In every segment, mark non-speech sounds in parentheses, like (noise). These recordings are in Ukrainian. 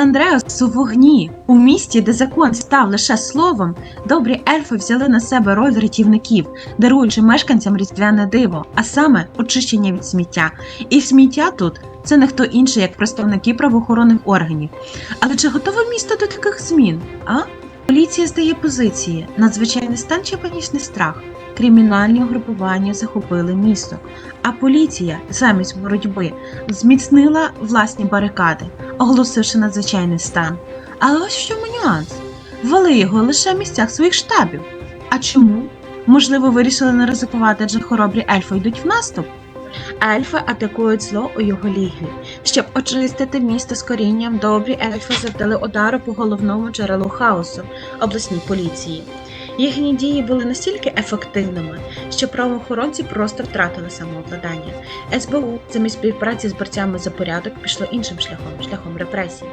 Сан Андреас у вогні. У місті, де закон став лише словом, добрі ельфи взяли на себе роль рятівників, даруючи мешканцям різдвяне диво, а саме очищення від сміття. І сміття тут це не хто інший, як представники правоохоронних органів. Але чи готове місто до таких змін? А? Поліція здає позиції, надзвичайний стан чи панічний страх. Кримінальні угрупування захопили місто, а поліція замість боротьби зміцнила власні барикади, оголосивши надзвичайний стан. Але ось в чому нюанс. Ввели його лише в місцях своїх штабів. А чому? Можливо, вирішили не ризикувати, адже хоробрі ельфи йдуть в наступ. Ельфи атакують зло у його лігві. Щоб очистити місто з корінням, добрі ельфи завдали удару по головному джерелу хаосу обласній поліції. Їхні дії були настільки ефективними, що правоохоронці просто втратили самообладнання. СБУ замість співпраці з борцями за порядок пішло іншим шляхом шляхом репресій.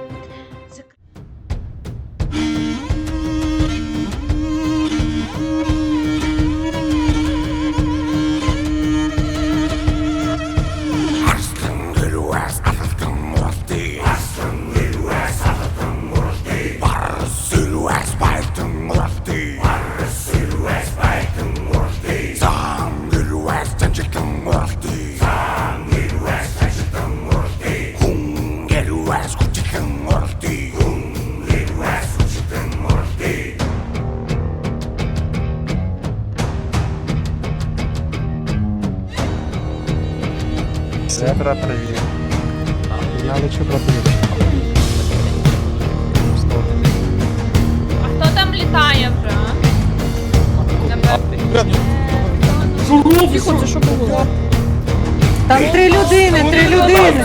Все, брат, привіт. Я лечу, брат, привіт. А хто там літає вже? Тихо, це що було? Там три людини, три людини.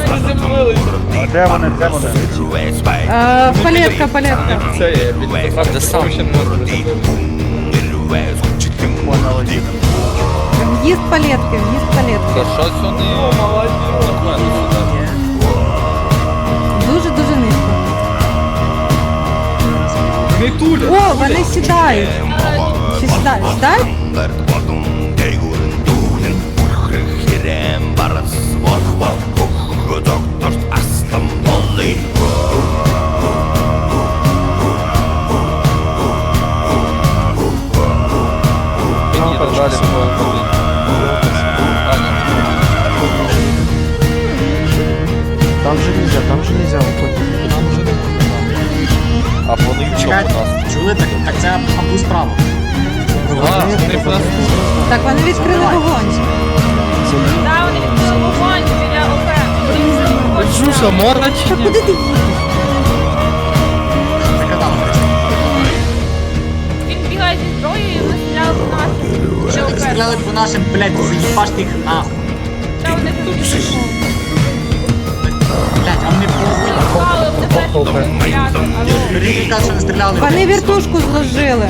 А де вони, де вони? Е, палетка, палетка. Правда, сам ще не В'їзд палетки, в'їзд палетки. За що вони нормально сюди? Дуже-дуже низько. О, вони сідають. Чи сідають? Сідають? Мені далі Же нельзя, там же нельзя уходить. А вони в чому нас? Чули? Так, так це абу справа. А, вони в нас Так, вони відкрили вогонь. Да, вони відкрили вогонь біля ОП. Можна чи ні? Куди ти їдеш? Він бігає зі зброєю і вони стріляли по нас. Біля ОП. Стріляли по нашим, блядь, заїбаш їх нахуй. Та вони тут що не. Вони вертушку зложили.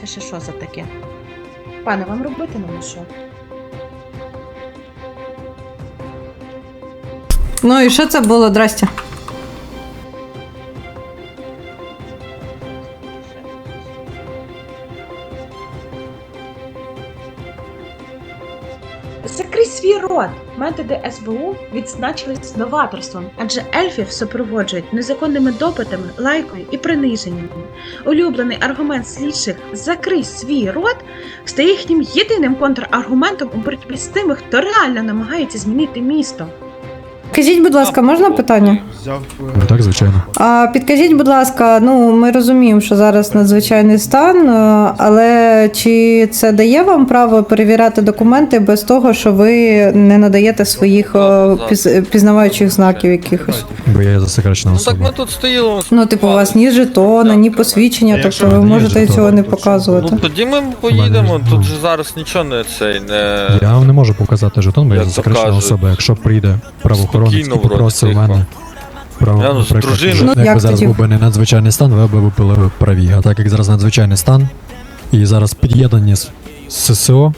Це ще що за таке? Пане, вам робити нема що? Ну і що це було, здрасте? Закрий свій рот! Методи СБУ відзначились новаторством, адже ельфів супроводжують незаконними допитами, лайкою і приниженнями. Улюблений аргумент слідчих закрий свій рот стає їхнім єдиним контраргументом у боротьбі з тими, хто реально намагається змінити місто. Скажіть, будь ласка, можна питання? Так, звичайно. А підкажіть, будь ласка, ну ми розуміємо, що зараз надзвичайний стан, е, але чи це дає вам право перевіряти документи без того, що ви не надаєте своїх е, піз- пізнаваючих знаків якихось? Бо я є засекречена Ну так ми особа. тут стоїмо. Ну, типу, у вас ні жетона, ні посвідчення, тобто ви можете цього не показувати. Ну тоді ми поїдемо, тут же зараз нічого не цей не. Я вам не можу показати жетон, бо я засекречена особа. Якщо прийде правоохоронець Спокійно, вроде, попросив мене право, Я, ну, з наприклад, дружиною. що Ну, як якби зараз тоді? був би не надзвичайний стан, ви б були праві. А так як зараз надзвичайний стан, і зараз під'єднані з ССО,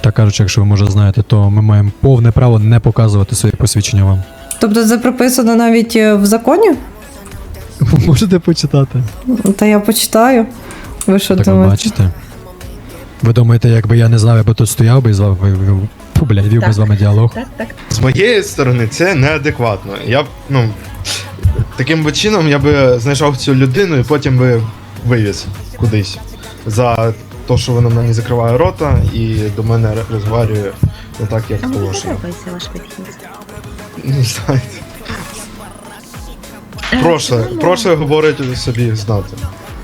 Так кажучи, якщо ви може знаєте, то ми маємо повне право не показувати свої посвідчення вам. Тобто це прописано навіть е, в законі? (laughs) Можете почитати. Та я почитаю. Ви що Так ви думаєте? бачите. Ви думаєте, якби я не знав, я би тут стояв би і з вами Фу, блядь, вів би з вами діалог. Так, так. З моєї сторони це неадекватно. Я б, ну, таким би чином я би знайшов цю людину і потім би вивіз кудись. За те, що вона мені закриває рота і до мене розговорює не так, як А мені положено. подобається ваш підхід. Не знаю. Е, в цілому- говорить собі знати.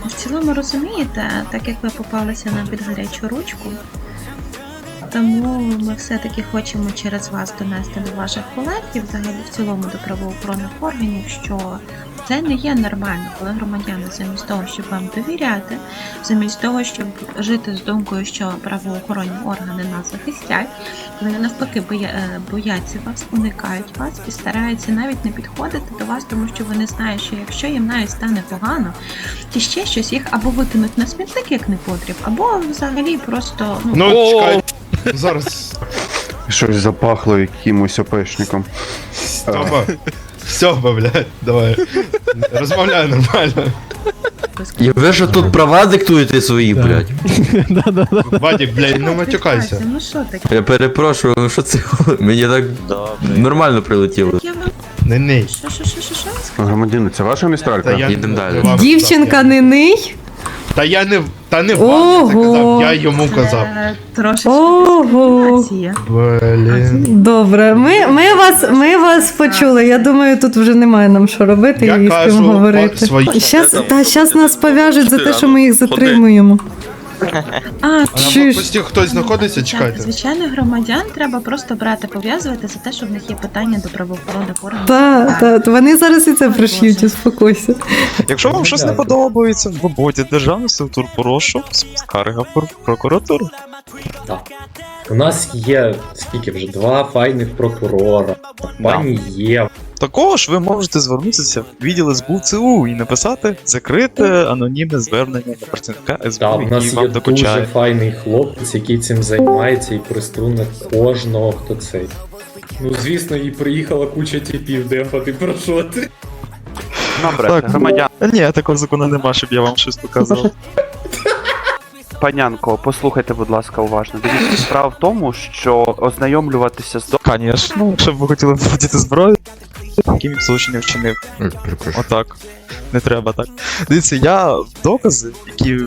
В цілому розумієте, так як ви попалися на підгарячу ручку, тому ми все-таки хочемо через вас донести до ваших колег і взагалі в цілому до правоохоронних органів, що це не є нормально, коли громадяни замість того, щоб вам довіряти, замість того, щоб жити з думкою, що правоохоронні органи нас захистять, вони навпаки е, бояться вас, уникають вас і стараються навіть не підходити до вас, тому що вони знають, що якщо їм навіть стане погано, чи ще щось їх або викинуть на смітник як непотріб, або взагалі просто ну, Ну, чекай. Зараз. Щось запахло якимось опешником. Стопа. Стопа, блядь, давай. Розмовляй нормально. І ви ж тут права диктуєте свої, блядь. (laughs) Вадик, блядь, не матюкайся. Ну що таке? Я перепрошую, ну що це? Мені так нормально прилетіло. Не ний. що, що, що, що, що? Громадяни, це ваша містралька? я Їдемо далі. Дівчинка не ний? Та я не та не вам я це Ого. казав, я йому казав. Трошечки Ого. дискримінація. Блін. Добре, ми, ми, вас, ми вас почули. Я думаю, тут вже немає нам що робити Я і з кажу, ким говорити. свої- Щас, та щас нас пов'яжуть за те, що ми їх Ходи. затримуємо. (laughs) А, А на Чи ж- блокпості хтось знаходиться, чекайте. звичайних громадян треба просто брати, пов'язувати за те, що в них є питання до правоохоронних органів. Та, та, вони зараз і це приш'ють, успокойся. Якщо вам щось не подобається, ви будете державний структур прошу, скарга в прокуратуру. прокуратуру. У нас є скільки вже два файних прокурора. Пані Єва. Також ви можете звернутися в відділ СБУ ЦУ і написати закрите анонімне звернення на працівника СБУ, у нас є докучає. дуже файний хлопець, який цим займається і приструне кожного, хто цей. Ну, звісно, і приїхала куча типів дефати, про що ти? Добре, Так. громадян, Ні, такого закону нема, щоб я вам щось показував. (laughs) панянко, послухайте, будь ласка, уважно. Дивіться, справа в тому, що ознайомлюватися з до... Звісно, якщо б ви хотіли вводити зброю, яким він злочин вчинив. Отак. Не треба так. Дивіться, я докази, які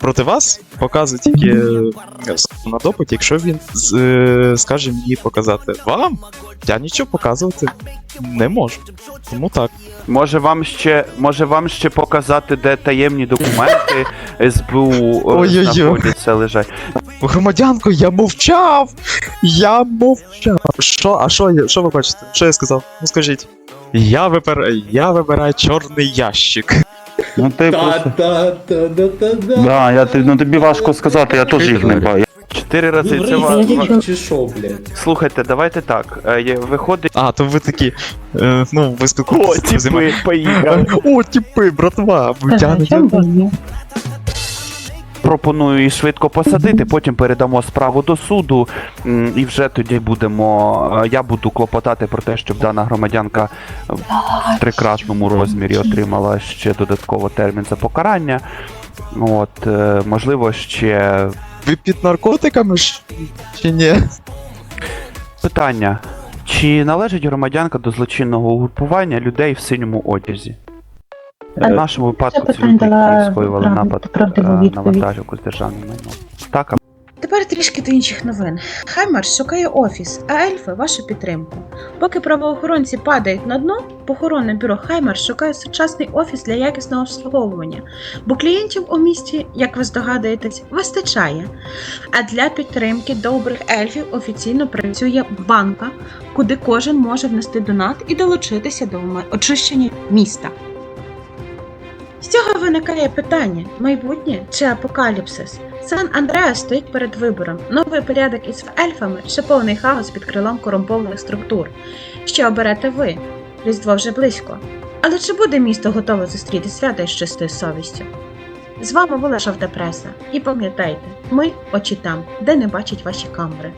проти вас показую тільки е, на допиті, якщо він з- е, скаже мені показати вам, я нічого показувати не можу. Тому так. Може вам ще, може вам ще показати, де таємні документи (laughs) СБУ е, знаходяться, лежать. Громадянко, я мовчав! Я мовчав. Що, а що, я- що ви бачите? Що я сказав? Ну скажіть. Я вибираю, я вибираю чорний ящик. Ну ти просто... Да, я, ти- ну тобі важко сказати, я теж їх не бачу. Чотири рази це ва... Чи що, блядь? Слухайте, давайте так. е, є- Виходить. А, то ви такі. Е, ну, ви спілкуєтеся з друзями. поїхали. О, типи, братва, ви. Пропоную її швидко посадити, потім передамо справу до суду, і вже тоді будемо. е, Я буду клопотати про те, щоб дана громадянка в трикратному розмірі отримала ще додатково термін за покарання. От, е, можливо, ще Ви під наркотиками чи ні? питання. Чи належить громадянка до злочинного угрупування людей в синьому одязі? В нашому випадку ці люди які скоювали напад е, на вантажівку з державним майном. Так, Тепер трішки до інших новин. Хаймарс шукає офіс, а ельфи вашу підтримку. Поки правоохоронці падають на дно, похоронне бюро Хаймарс шукає сучасний офіс для якісного обслуговування, бо клієнтів у місті, як ви здогадуєтесь, вистачає. А для підтримки добрих ельфів офіційно працює банка, куди кожен може внести донат і долучитися до очищення міста. Цього виникає питання: майбутнє чи апокаліпсис? Сан Андреас стоїть перед вибором. Новий порядок із ельфами чи повний хаос під крилом корумпованих структур. Що оберете ви? Різдво вже близько. Але чи буде місто готове зустріти свято із чистою совістю? З вами була жовта преса. І пам'ятайте, Ми очі там, де не бачать ваші камери.